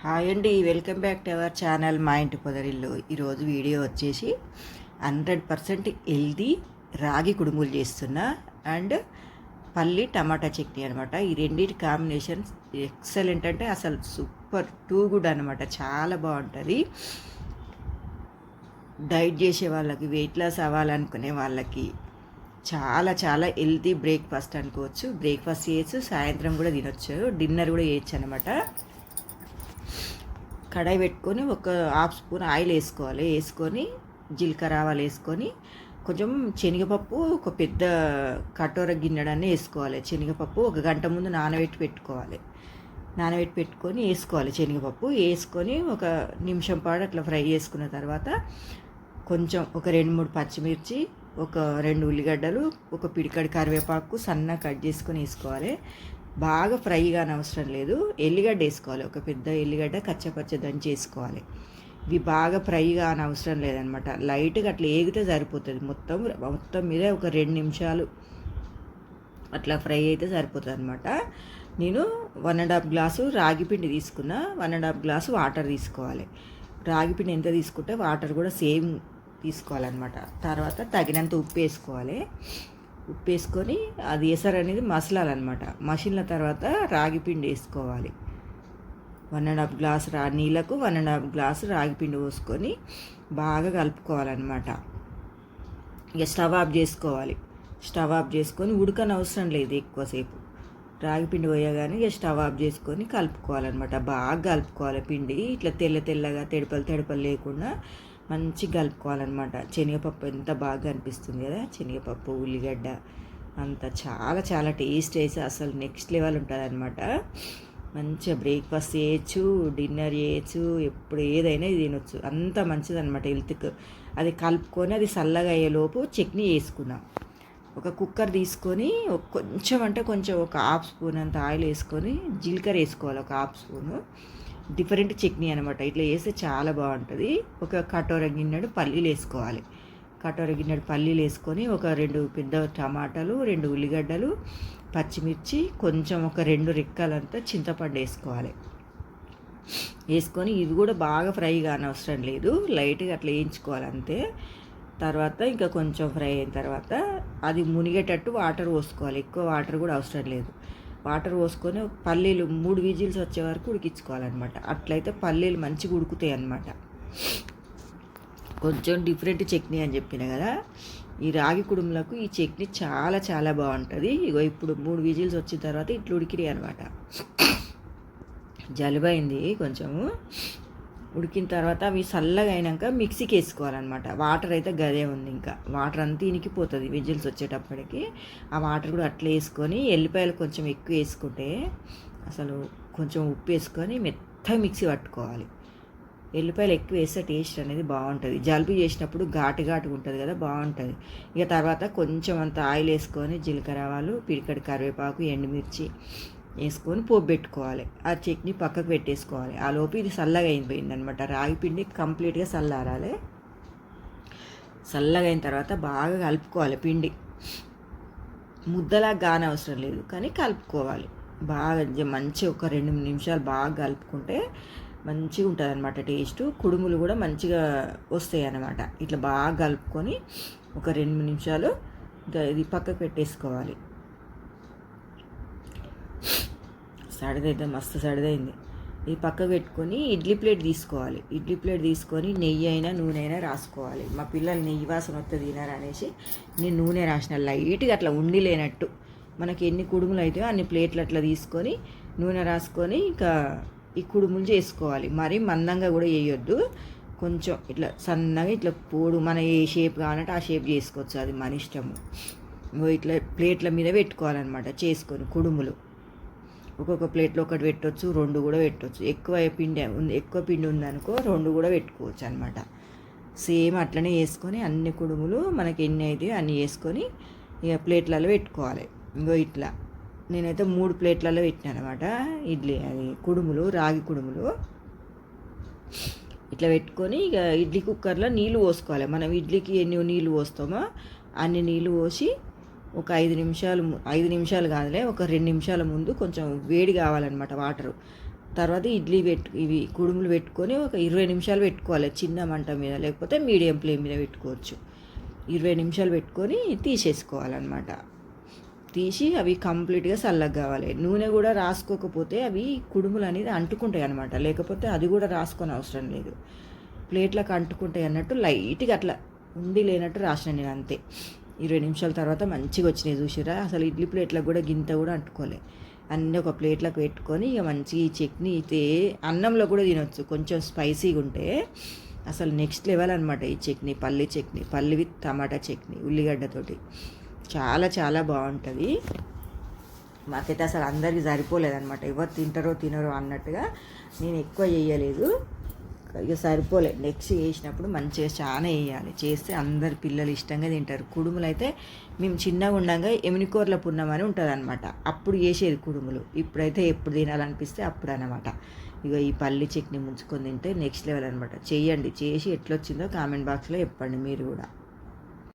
Hi అండి welcome back to our channel మా ఇంటి పొదరిల్లు. ఈరోజు వీడియో వచ్చేసి హండ్రెడ్ పర్సెంట్ హెల్దీ రాగి కుడుములు చేస్తున్నా అండ్ పల్లి టమాటా చట్నీ అనమాట ఈ రెండింటి కాంబినేషన్ ఎక్సలెంట్ అంటే అసలు సూపర్ టూ గుడ్ అనమాట చాలా బాగుంటుంది. డైట్ చేసే వాళ్ళకి వెయిట్ లాస్ అవ్వాలనుకునే వాళ్ళకి చాలా చాలా హెల్తీ బ్రేక్ఫాస్ట్ అనుకోవచ్చు. బ్రేక్ఫాస్ట్ చేయొచ్చు సాయంత్రం కూడా తినొచ్చు డిన్నర్ కూడా చేయొచ్చు అనమాట కడాయి పెట్టుకొని ఒక హాఫ్ స్పూన్ ఆయిల్ వేసుకోవాలి. వేసుకొని జీలకర్ర ఆవాలు వేసుకొని కొంచెం శనగపప్పు ఒక పెద్ద కటోర గిన్నెడన్నీ వేసుకోవాలి. శనగపప్పు ఒక గంట ముందు నానబెట్టి పెట్టుకోవాలి. నానబెట్టి పెట్టుకొని వేసుకోవాలి శనగపప్పు. వేసుకొని ఒక నిమిషం పాటు అట్లా ఫ్రై చేసుకున్న తర్వాత కొంచెం ఒక రెండు మూడు పచ్చిమిర్చి ఒక రెండు ఉల్లిగడ్డలు ఒక పిడికడి కరివేపాకు సన్నగా కట్ చేసుకొని వేసుకోవాలి. బాగా ఫ్రై కానీ అవసరం లేదు. ఎల్లిగడ్డ వేసుకోవాలి. ఒక పెద్ద ఎల్లిగడ్డ కచ్చపచ్చ దంచి వేసుకోవాలి. ఇవి బాగా ఫ్రై కాని అవసరం లేదనమాట. లైట్గా అట్లా ఏగితే సరిపోతుంది. మొత్తం మొత్తం మీద ఒక రెండు నిమిషాలు అట్లా ఫ్రై అయితే సరిపోతుంది అనమాట నేను వన్ అండ్ హాఫ్ గ్లాసు రాగి పిండి తీసుకున్నా one and half glass water తీసుకోవాలి. రాగి పిండి ఎంత తీసుకుంటే వాటర్ కూడా సేమ్ తీసుకోవాలన్నమాట తర్వాత తగినంత ఉప్పు వేసుకోవాలి. ఉప్పు వేసుకొని అది ఎసరు అనేది మసలాలన్నమాట. మసిలిన తర్వాత రాగి పిండి వేసుకోవాలి. వన్ అండ్ హాఫ్ గ్లాస్ రా నీళ్ళకు వన్ అండ్ హాఫ్ గ్లాస్ రాగి పిండి పోసుకొని బాగా కలుపుకోవాలన్నమాట. ఇక స్టవ్ ఆఫ్ చేసుకోవాలి. స్టవ్ ఆఫ్ చేసుకొని ఉడకని అవసరం లేదు ఎక్కువసేపు. రాగి పిండి పోయగానే ఇక స్టవ్ ఆఫ్ చేసుకొని కలుపుకోవాలన్నమాట. బాగా కలుపుకోవాలి పిండి. ఇట్లా తెల్ల తెల్లగా తెడపలు తెడపలు లేకుండా మంచిగా కలుపుకోవాలన్నమాట. శనగపప్పు ఎంత బాగా అనిపిస్తుంది కదా? శనగపప్పు ఉల్లిగడ్డ అంత చాలా చాలా టేస్ట్ వేసి అసలు నెక్స్ట్ లెవెల్ ఉంటుంది అనమాట మంచిగా బ్రేక్ఫాస్ట్ చేయొచ్చు డిన్నర్ చేయొచ్చు ఎప్పుడు ఏదైనా తినొచ్చు. అంత మంచిదన్నమాట హెల్త్కు. హెల్త్కి అది కలుపుకొని అది చల్లగా అయ్యేలోపు చట్నీ వేసుకుందాం ఒక కుక్కర్ తీసుకొని కొంచెం అంటే కొంచెం ఒక హాఫ్ స్పూన్ అంత ఆయిల్ వేసుకొని జీలకర్ర వేసుకోవాలి ఒక హాఫ్ స్పూను. డిఫరెంట్ చట్నీ అనమాట ఇట్లా వేస్తే చాలా బాగుంటుంది. ఒక కటోర గిన్నెడు పల్లీలు వేసుకోవాలి. కటోర గిన్నెడు పల్లీలు వేసుకొని ఒక రెండు పెద్ద టమాటాలు రెండు ఉల్లిగడ్డలు పచ్చిమిర్చి కొంచెం ఒక రెండు రెక్కలంతా చింతపండు వేసుకోవాలి. వేసుకొని ఇది కూడా బాగా ఫ్రై కానవసరం లేదు. లైట్గా అట్లా వేయించుకోవాలి అంతే. తర్వాత ఇంకా కొంచెం ఫ్రై అయిన తర్వాత అది మునిగేటట్టు వాటర్ పోసుకోవాలి. ఎక్కువ వాటర్ కూడా అవసరం లేదు. వాటర్ పోసుకొని పల్లీలు మూడు విజిల్స్ వచ్చే వరకు ఉడికించుకోవాలన్నమాట. అట్లయితే పల్లీలు మంచిగా ఉడుకుతాయి అన్నమాట కొంచెం డిఫరెంట్ చట్నీ అని చెప్పిన కదా ఈ రాగి కుడుములకు ఈ చట్నీ చాలా చాలా బాగుంటుంది. ఇగో ఇప్పుడు మూడు విజిల్స్ వచ్చిన తర్వాత ఇట్లా ఉడికినాయి అనమాట జలుబైంది కొంచెము. ఉడికిన తర్వాత అవి చల్లగా అయినాక మిక్సీకి వేసుకోవాలన్నమాట. వాటర్ అయితే గదే ఉంది ఇంకా. వాటర్ అంతా ఇనికిపోతుంది విజిల్స్ వచ్చేటప్పటికి. ఆ వాటర్ కూడా అట్లా వేసుకొని ఎల్లిపాయలు కొంచెం ఎక్కువ వేసుకుంటే అసలు కొంచెం ఉప్పు వేసుకొని మెత్తగా మిక్సీ పట్టుకోవాలి. ఎల్లిపాయలు ఎక్కువ వేస్తే టేస్ట్ అనేది బాగుంటుంది. జలుబు చేసినప్పుడు ఘాటు ఘాటుగా ఉంటుంది కదా బాగుంటుంది. ఇక తర్వాత కొంచెం అంత ఆయిల్ వేసుకొని జీలకర్ర ఆవాలు పిడికడి కరివేపాకు ఎండుమిర్చి వేసుకొని పోపు పెట్టుకోవాలి. ఆ చట్నీ పక్కకు పెట్టేసుకోవాలి. ఆ లోపు ఇది చల్లగా అయిపోయింది అనమాట రాగి పిండి కంప్లీట్గా చల్లారాలి. చల్లగా అయిన తర్వాత బాగా కలుపుకోవాలి పిండి. ముద్దలా గానే అవసరం లేదు కానీ కలుపుకోవాలి. బాగా మంచి ఒక రెండు నిమిషాలు బాగా కలుపుకుంటే మంచిగా ఉంటుంది అనమాట టేస్ట్. కుడుములు కూడా మంచిగా వస్తాయి అన్నమాట ఇట్లా బాగా కలుపుకొని ఒక రెండు నిమిషాలు ఇది పక్కకు పెట్టేసుకోవాలి. సడిదైతే మస్తు సడదైంది. ఇది పక్కకు పెట్టుకొని ఇడ్లీ ప్లేట్ తీసుకోవాలి. ఇడ్లీ ప్లేట్ తీసుకొని నెయ్యి అయినా నూనె అయినా రాసుకోవాలి. మా పిల్లలు నెయ్యి వాసన వస్తే తినారు అనేసి నేను నూనె రాసిన లైట్గా అట్లా ఉండి లేనట్టు. మనకి ఎన్ని కుడుములు అవుతాయో అన్ని ప్లేట్లు అట్లా తీసుకొని నూనె రాసుకొని ఇంకా ఈ కుడుములు చేసుకోవాలి. మరీ మందంగా కూడా వేయొద్దు. కొంచెం ఇట్లా సన్నగా ఇట్లా పోడు మన ఏ షేప్ కావాలంటే ఆ షేప్ చేసుకోవచ్చు. అది మన ఇష్టము. ఇట్లా ప్లేట్ల మీద పెట్టుకోవాలన్నమాట. చేసుకొని కుడుములు. ఒక్కొక్క ప్లేట్లో ఒకటి పెట్టవచ్చు రెండు కూడా పెట్టవచ్చు ఎక్కువ పిండి ఉంది ఎక్కువ పిండి ఉందనుకో రెండు కూడా పెట్టుకోవచ్చు అనమాట సేమ్ అట్లనే వేసుకొని అన్ని కుడుములు మనకి ఎన్ని అయితే అన్ని వేసుకొని ఇక ప్లేట్లలో పెట్టుకోవాలి. ఇంకో ఇట్లా. నేనైతే మూడు ప్లేట్లలో పెట్టినాను అనమాట ఇడ్లీ అది కుడుములు రాగి కుడుములు. ఇట్లా పెట్టుకొని ఇక ఇడ్లీ కుక్కర్లో నీళ్ళు పోసుకోవాలి. మనం ఇడ్లీకి ఎన్ని నీళ్ళు పోస్తామో అన్ని నీళ్ళు పోసి ఒక ఐదు నిమిషాలు ఐదు నిమిషాలు కాదులే ఒక రెండు నిమిషాల ముందు కొంచెం వేడి కావాలన్నమాట వాటరు. తర్వాత ఇడ్లీ పెట్టు ఇవి కుడుములు పెట్టుకొని ఒక ఇరవై నిమిషాలు పెట్టుకోవాలి చిన్న మంట మీద లేకపోతే మీడియం ఫ్లేమ్ మీద పెట్టుకోవచ్చు. ఇరవై నిమిషాలు పెట్టుకొని తీసేసుకోవాలన్నమాట. తీసి అవి కంప్లీట్గా చల్లగా కావాలి. నూనె కూడా రాసుకోకపోతే అవి కుడుములు అనేది అంటుకుంటాయి అనమాట లేకపోతే అది కూడా రాసుకొని అవసరం లేదు. ప్లేట్లకు అంటుకుంటాయి అన్నట్టు లైట్గా అట్లా ఉండి లేనట్టు రాసిన నేను అంతే. ఇరవై నిమిషాల తర్వాత మంచిగా వచ్చినాయి చూసిరా అసలు ఇడ్లీ ప్లేట్లకు కూడా గింత కూడా అంటుకోలే. అన్నీ ఒక ప్లేట్లకు పెట్టుకొని ఇక మంచి ఈ చట్నీ అయితే అన్నంలో కూడా తినొచ్చు. కొంచెం స్పైసీగా ఉంటే అసలు నెక్స్ట్ లెవెల్ అనమాట ఈ చట్నీ. పల్లి చట్నీ పల్లి విత్ టమాటా చట్నీ ఉల్లిగడ్డతోటి. చాలా చాలా బాగుంటుంది. మాకైతే అసలు అందరికీ సరిపోలేదన్నమాట. ఎవరు తింటారో తినరో అన్నట్టుగా నేను ఎక్కువ చేయలేదు ఇక సరిపోలే. నెక్స్ట్ చేసినప్పుడు మంచిగా చాలా వేయాలి చేస్తే అందరు పిల్లలు ఇష్టంగా తింటారు. కుడుములు అయితే మేము చిన్నగా ఉండగా ఎమినికూరల పున్నం అని ఉంటుంది అనమాట అప్పుడు చేసేది కుడుములు. ఇప్పుడైతే ఎప్పుడు తినాలనిపిస్తే అప్పుడు అనమాట ఇక ఈ పల్లి చట్నీ ముంచుకొని తింటే నెక్స్ట్ లెవెల్ అనమాట చేయండి. చేసి ఎట్లొచ్చిందో కామెంట్ బాక్స్లో చెప్పండి మీరు కూడా.